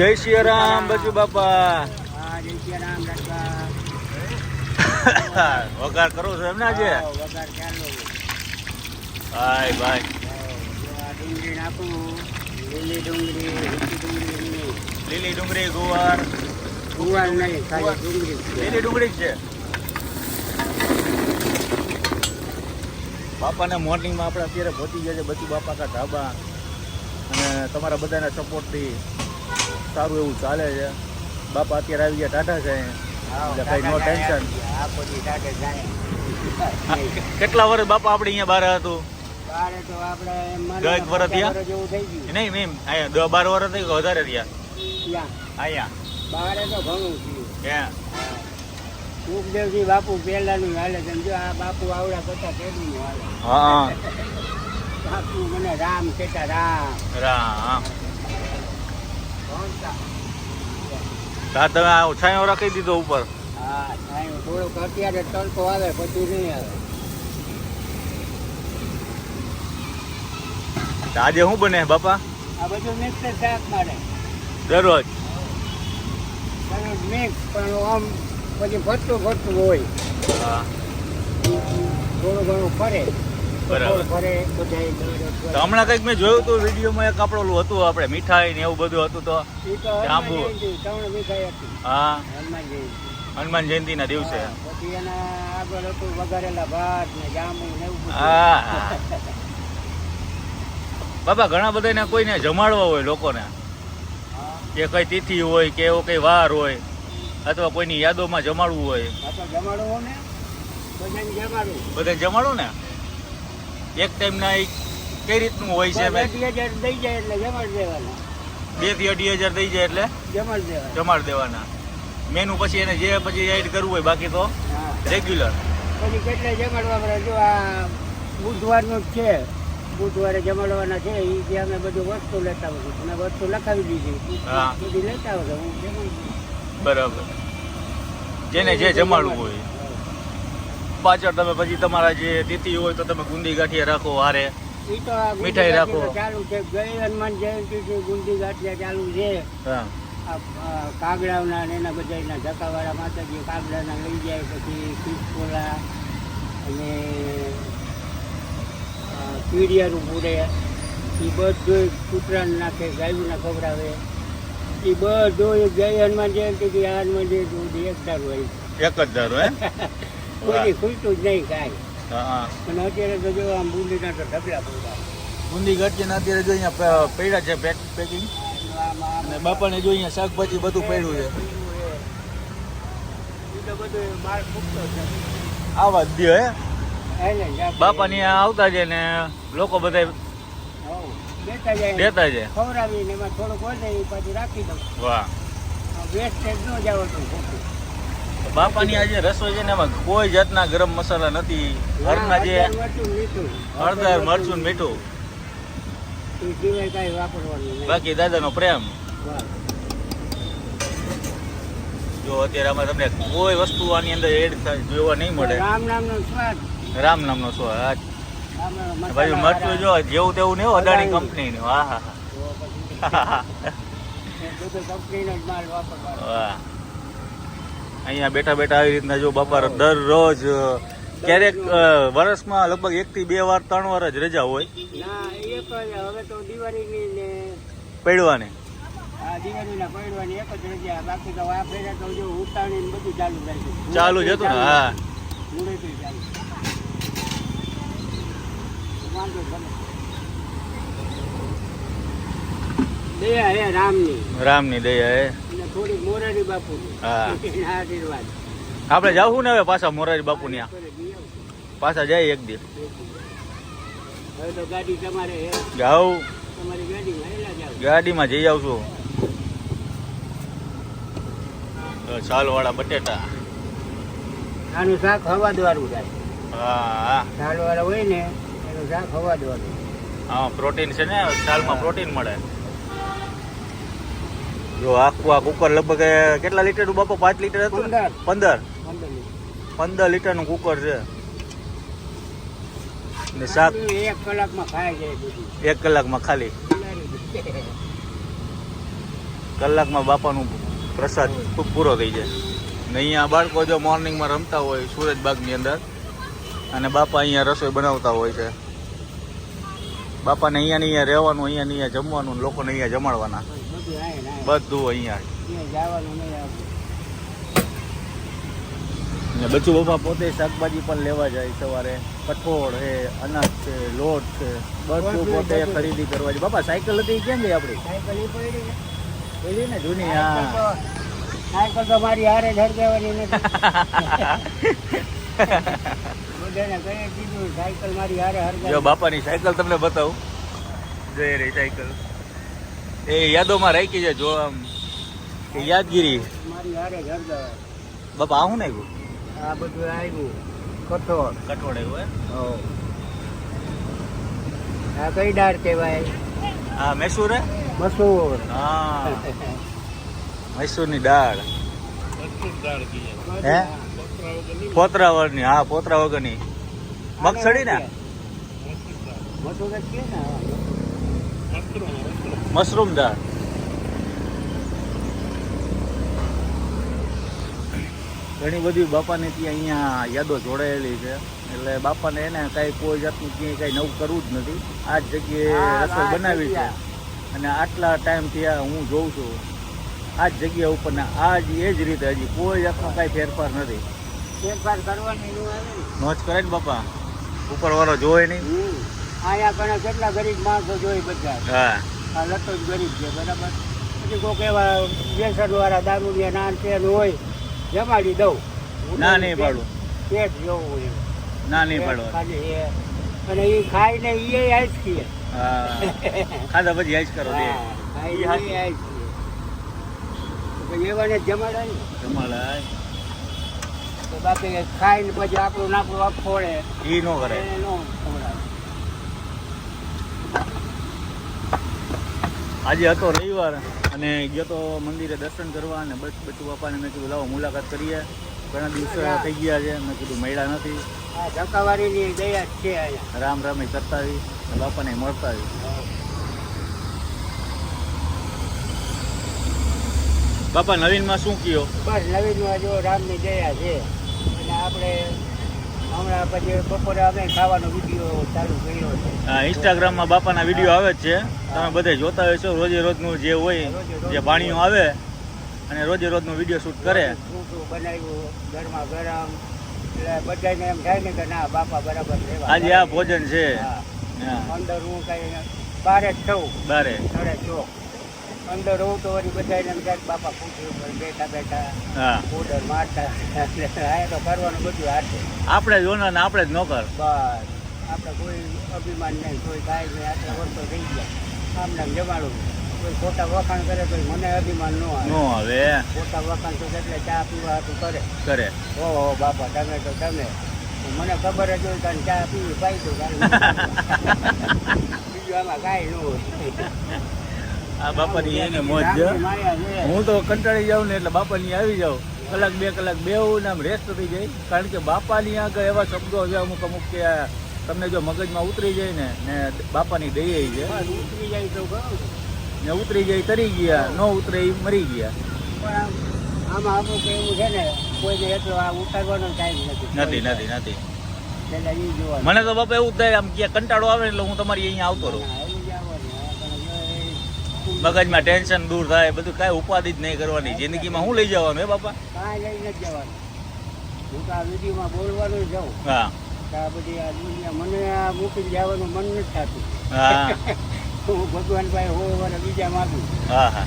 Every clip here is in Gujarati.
જય શ્રી રામ બચુ બાપા. વઘાર કરો છો એમ ના છે હા, વઘાર ચાલુ ભાઈ ભાઈ. લીલી ડુંગળી ડુંગળી. લીલી ડુંગળી ગુવાર. લીલી ડુંગળી છે. બાપાને મોર્નિંગમાં આપણે અત્યારે પહોંચી ગયા છે બચુ બાપા કા ઢાબા. અને તમારા બધાના સપોર્ટથી સારું એવું ચાલે છે. બાપા અત્યારે આવી ગયા ટાટા છે એટલે કઈ નો ટેન્શન. કેટલા વર્ષ બાપા આપણે અહીંયા બહાર હતું? બારે તો આપણે મને દસ વર્ષ પચાસ થયા? વર્ષ જેવું થઈ ગયું. નહીં મેમ અહીંયા દસ બાર વર્ષ થઈ વધારે થયા. અહીંયા. બારે તો ઘણું થયું. ક્યાં? સુખદેવજી બાપુ પહેલાનું હાલે છે. આ બાપુ આવડા કરતા પહેલું હાલે. હા. બાપુ મને રામ કહેતા રામ. રામ. તા તમે આ છાંયો રાખી દીધો ઉપર. હા થોડુંક અત્યારે તડકો આવે પછી નહીં આવે. આજે શું બને બાપા? આ બધું મિક્સ શાક મારે દરરોજ? મિક્સ પણ આમ પછી ફરતું ફરતું હોય. હા. થોડું ઘણું ફરે. બરાબર. તો હમણાં કંઈક મેં જોયું હતું વિડીયોમાં એક આપણું હતું આપણે મીઠાઈ ને એવું બધું હતું તો. હતી. હા. હનુમાન જયંતિ. ના દિવસે. હા, ઘણા બધા. ને કોઈને જમાડવા હોય લોકોને. કે કઈ તિથિ હોય કે એવો કઈ વાર હોય અથવા કોઈની યાદોમાં જમાડવું હોય. જમાડવું ને. બધાને બધા જમાડું ને? એક ટાઈમના ઈ કઈ રીતનું હોય છે અઢી હજાર દઈ જાય એટલે જમાડ દેવાના. બેથી અઢી હજાર થઈ જાય એટલે જમાડ દેવાના. જમાડ દેવાના. મેનુ પછી એને જે પછી એડ કરવું હોય બાકી તો રેગ્યુલર પછી કેટલા જમાડવા પડે? જો આ બુધવારનું જ છે. બુધવારે જમાડવાના છે એ જે અમે બધું વસ્તુ લેતા હોય અને વસ્તુ લખાવી દીધી. હા. બધી લેતા હોય હું બરાબર. જેને જે જમાડવું હોય. પાછળ તમે પછી તમારા જે તિથિ હોય તો તમે ગુંદી ગાંઠિયા રાખો હારે. મીઠાઈ રાખો. ચાલુ છે. ગઈ હનુમાન જયંતિ છે ગુંદી ગાંઠિયા ચાલુ છે. કાગડાના ને એના બધા ધક્કાવાળા માતાજી કાગડાના લઈ જાય પછી ખીચકોલા અને પીડિયાનું પૂરે. એ બધું કૂતરાને નાખે ગાયુંના ખવડાવે. એ બધું જય હનુમાન જયંતિ હનુમાન જયંતિ એક ધારું હોય. એક જ ધારો હે કોઈ ખુલતું જ નહીં કાંઈ. અને અત્યારે તો જો આમ બુંદીના તો ઢગલા પડ્યા ગુંદી ગાંઠિયાના અત્યારે જો અહીંયા પડ્યા છે પેક પેકિંગ. અને બાપાને જો અહીંયા શાકભાજી બધું પડ્યું છે. તો આવા જ દ્યો હે. બાપાની અહીંયા આવતા છે ને લોકો બધા દેતા છે ખવડાવીને એમાં થોડુંક હોય એ પાછું રાખી દઉં. વાહ. વેસ્ટેજ ન જવાનું ખોટું. બાપાની આ જે રસોઈ છે ને એમાં કોઈ જાતના ગરમ મસાલા નથી. ઘરના જે હળદર, મરચું, મીઠું. બાકી દાદાનો પ્રેમ. જો અત્યારે આમાં તમને કોઈ વસ્તુ આની અંદર એડ જોવા નહીં મળે. રામ નામનો સ્વાદ. રામ નામનો સ્વાદ ભાઈ મરચું જો જેવું તેવું નહીં અદાણી. કંપનીનું હા હા હા. કંપનીનો જ માલ વાપરવાનો. વાહ. અહીંયા બેઠા બેઠા આવી રીતના જો બાપા દરરોજ ક્યારેક વર્ષમાં લગભગ એક થી બે વાર ત્રણ વાર જ રજા હોય. ના એક હવે તો દિવાળીની પડવાની. આ દિવાળીના પડવાની એક જ રજા બાકી તો આ તો જો ને બધું ચાલુ થાય ચાલુ જ હતું ને હા. દયા હે રામની. રામની દયા હે. મોરારી હા. આશીર્વાદ. આપણે જાવું ને હવે પાછા મોરારી બાપુ આવું. પાછા જાય એક દિવસ. હવે તો ગાડી તમારે જાવ તમારી ગાડીમાં ગાડીમાં જઈ આવશું તો ચાલ વાળા બટેટા. આનું શાક હવા દ્વારું થાય. હા હા. વાળા હોય ને એનું શાક હવા દ્વારું હા પ્રોટીન છે ને છાલમાં પ્રોટીન મળે. જો આખું આ કુકર લગભગ કેટલા લીટરનું બાપા? પાંચ લીટર હતું પંદર. પંદર. લીટરનું કુકર છે. ને શાક એક કલાકમાં ખાઈ જાય એક કલાકમાં ખાલી. કલાકમાં બાપાનું પ્રસાદ ખૂબ પૂરો થઈ જાય. ને અહીંયા બાળકો જો મોર્નિંગમાં રમતા હોય સુરજબાગની અંદર અને બાપા અહીંયા રસોઈ બનાવતા હોય છે. બાપાને અહીંયા ને અહીંયા રહેવાનું અહીંયા ને અહીંયા જમવાનું લોકોને અહીંયા જમાડવાના. બધું અહીંયા બચ્ચુ બાપા પોતે શાકભાજી પણ લેવા જાય સવારે. કઠોળ છે અનાજ છે લોટ છે બધું પોતે ખરીદી કરવા જાય. બાપા સાયકલ હતી ક્યાં ગઈ આપણી સાયકલ પડી ને જૂની હા. સાયકલ તો મારી હારે ઘર હરગાવાની નથી. જો બાપાની સાયકલ તમને બતાવું. જઈ રહી સાયકલ. એ યાદોમાં રાખી છે જો આમ કે યાદગીરી. બાપા આવું નાખ્યું? આ બધું આવ્યું કઠોળ. કઠોળ આવ્યું આ કઈ દાળ કહેવાય? હા મૈસૂર હે? મસૂર. હા. મૈસૂરની દાળ હે? પોતરા વગરની? હા પોતરા વગરની. મગસડી ને મસૂર કે ને મશરૂમ દાળ. ઘણી બધી બાપાને ત્યાં અહીંયા યાદો જોડાયેલી છે. એટલે બાપાને એને કાંઈ કોઈ જાતનું ક્યાંય કાંઈ નવું કરવું જ નથી. આ જ જગ્યાએ રસોઈ બનાવી છે. અને આટલા ટાઈમથી ત્યાં હું જોઉં છું. આ જ જગ્યા ઉપર ને આ જ એ જ રીતે હજી કોઈ જાતનો કાંઈ ફેરફાર નથી. ફેરફાર કરવાની નોંધ કરે ને બાપા. ઉપરવાળો જોવે નહીં. અહીંયા કણે કેટલા ગરીબ માણસો જોઈ બધા. હા. આ લતો જ ગરીબ છે બરાબર? પછી કોઈક એવા વ્યસનવાળા દારૂ દારૂડિયા નાન તેન હોય જમાડી દઉં. ના નહીં પાડું. પેટ જવું હોય ના નહીં ખાલી એ. અને એ ખાઈને એ આઈસ ખીએ. ખાધા પછી આઈસ કરો દે હા, ખાઈને ઈ આઈસ ખીએ. એવાને જમાડાય જમાડાય. તો બાકી ખાઈને પછી આપણું નાકડું ફોડે. ઈ નો કરે. નો ખવડાવે. આજે હતો રવિવાર અને ગયો તો મંદિરે દર્શન કરવા અને બસ બચ્ચુ બાપાને મેં કીધું લાવો મુલાકાત કરીએ. ઘણા દિવસો થઈ ગયા છે મેં કીધું મળ્યા નથી. રામ રામે કરતા અને બાપાને મળતા બાપા નવીનમાં શું કયો? બસ નવીનમાં જો રામની દયા છે. અને આપણે હમણાં પછી બપોરે અમે ખાવાનો વીડિયો ચાલુ કર્યો. ઇન્સ્ટાગ્રામમાં બાપાના વીડિયો આવે જ છે. તમે બધે જોતા હોય છો રોજે રોજનું જે હોય જે પાણીઓ આવે અને રોજે રોજનું વીડિયો શૂટ કરે. ગરમા ગરમ એટલે બધાને એમ થાય ને કે ના બાપા બરાબર રહેવા આજે આ ભોજન છે. અંદર હું. કઈ બારે. થઉં બારે સાડે ચોક અંદર રહું તો વળી બધાને એમ થાય બાપા પૂછ્યું બેઠા બેઠા હા. ઓર્ડર મારતા આ તો કરવાનું બધું હાથે આપણે જોના ને આપણે જ નોકર બસ. આપણે કોઈ અભિમાન નહીં કોઈ ગાય નહીં આટલા વર્ષો થઈ ગયા. આમ નામ જમાડું. કોઈ ખોટા વખાણ કરે તો મને અભિમાન ન આવે. નો આવે. ખોટા વખાણ તો એટલે ચા પીવા હતું કરે. કરે. ઓહો બાપા તમે તો તમે. મને ખબર જ હોય તને ચા પીવી પાઈ તો બીજું આમાં કાંઈ ન હોય. આ બાપાની એને મોજ છે? હું તો કંટાળી જાઉં ને એટલે બાપાની આવી જાઉં. કલાક બે કલાક બેવું ને આમ રેસ્ટ થઈ જાય. કારણ કે બાપાની આગળ એવા શબ્દો છે અમુક અમુક કે તમને જો મગજમાં ઉતરી જાય ને ને બાપાની દઈએ છે ઉતરી જાય તો ને ઉતરી જાય તરી ગયા ન ઉતરે મરી ગયા. પણ આમ- આમાં અમુક એવું છે ને કોઈને એટલો આ ઉતારવાનો ટાઈમ નથી. નથી નથી નથી. મને તો બાપા એવું થાય આમ કે કંટાળો આવે ને એટલે હું તમારી અહીંયા આવતો રહું. મગજમાં ટેન્શન દૂર થાય બધું કાંઈ ઉપાધિ જ નહીં કરવાની. જિંદગીમાં હું લઈ જવાનું હે બાપા? કાંઈ લઈ નથી જવાનું. હું તો આ વિડીયોમાં બોલવાનું જ જાઉં. હા. આ બધી આ મને આ મૂકીને જવાનું મન નથી થતું. હા. ભગવાન ભાઈ હો અને બીજા માગું.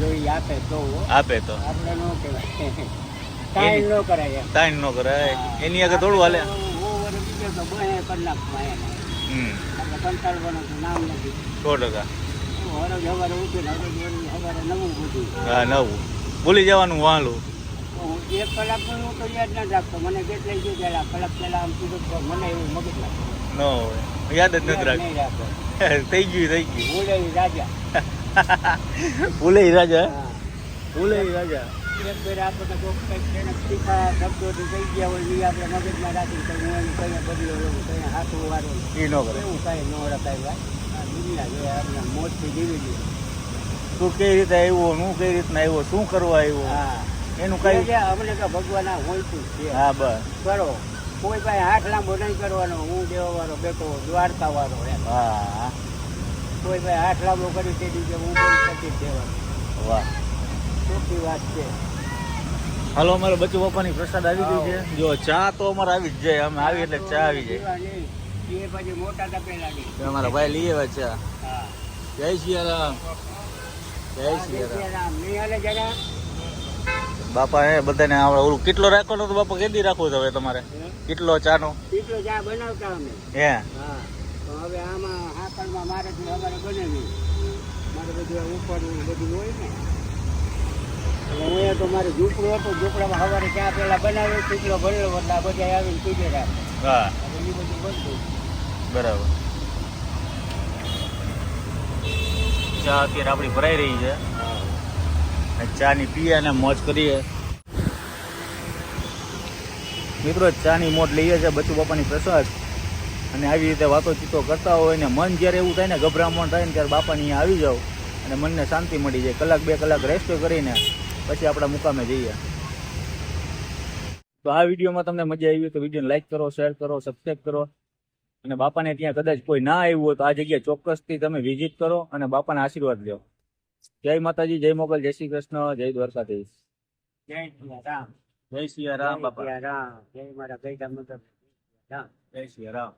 જો ઈ આપે તો આપે તો. આપણે ન કહેવાય. કાંઈ ન કરાય તાઈન ન કરાય. એની આગળ થોડું હાલે. હો અને બીજા તો બહે કલાકમાં એને આપણે કંટાળવાનું તો નામ નથી. સો ટકા. ઉઠીને નવું બધું. હા નવું. ભૂલી જવાનું વાલું. એક કલાકનું હું તો યાદ ના રાખતો. મને કેટલાય ગયું પહેલા કલાક પહેલાં આમ કીધું તો મને એવું મગજ ન હોય. યાદ જ નથી રાખતો. થઈ ગયું થઈ ગયું. ભૂલે રાજા. ભૂલે રાજા. ભૂલે રાજા? આપણને કોક કંઈક એને તીખા શબ્દોથી ગયા હોય એ આપણે મગજમાં રાખી તો હું કંઈ બદલો કંઈ હાથું વાળું એ ન કરે. એવું કાંઈ ન રખાય ભાઈ. દુનિયા છે આપણે મોજથી જીવી લઈએ તું કઈ રીતે આવ્યો હું કઈ રીતના આવ્યો? શું કરવા આવ્યો? હા. એનું કઈ અમને તો ભગવાન આ હોયતું છે. હા બસ. કરો. કોઈ ભાઈ હાથ લાંબો નહીં કરવાનો. હું દેવા વાળો બેઠો દ્વારકા વાળો હા. કોઈ ભાઈ હાથ લાંબો કરી તે દિવસે હું કરી દેવાનો. વાહ. ખોટી વાત છે. હાલો અમારે બચ્ચુ પપ્પાની પ્રસાદ આવી ગઈ છે. જો ચા તો અમારે આવી જ જાય. અમે આવી એટલે ચા આવી જાય. અમારા ભાઈ લઈ આવ્યા ચા. હા. જય જય શ્રી રામ નહીં હાલે જરા? બાપા એ બધાને આવડે ઓલું કેટલો રાખવાનો તો બાપા કેદી રાખવો હવે તમારે? કેટલો ચાનો? કેટલો ચા બનાવતા અમે? હે? હા. તો હવે આમાં હાકડમાં મારે થી અમારે બને નહીં. મારે બધું ઉપર બધું હોય ને. હું તો મારે ઝૂંપડું હતું ઝૂંપડામાં સવારે ચા પેલા બનાવ્યો ટીકલો ભરેલો એટલે બધા આવીને પીધે રાખે. હા. એ બધું બનતું બરાબર. ચા અત્યારે આપણી ભરાઈ રહી છે. ચાની પીએ અને મોજ કરીએ. મિત્રો, ચાની મોટ લઈએ છે બચ્ચું બાપાની પ્રસાદ. અને આવી રીતે વાતો ચીતો કરતા હોય ને મન જ્યારે એવું થાય ને ગભરામણ થાય ને ત્યારે બાપાની આવી જાવ અને મનને શાંતિ મળી જાય. કલાક બે કલાક રેસ્ટ કરીને પછી આપણા મુકામે જઈએ. તો આ વિડીયોમાં તમને મજા આવી હોય તો વિડીયોને લાઈક કરો શેર કરો સબસ્ક્રાઈબ કરો. અને બાપાને ત્યાં કદાચ કોઈ ના આવ્યું હોય તો આ જગ્યાએ ચોક્કસથી તમે વિઝિટ કરો અને બાપાના આશીર્વાદ લો. જય માતાજી જય મોગલ જય શ્રી કૃષ્ણ જય દ્વારકાધીશ. જય શ્રી રામ જય શ્રી રામ બાપા. જય મારા જય રામ જય શ્રી રામ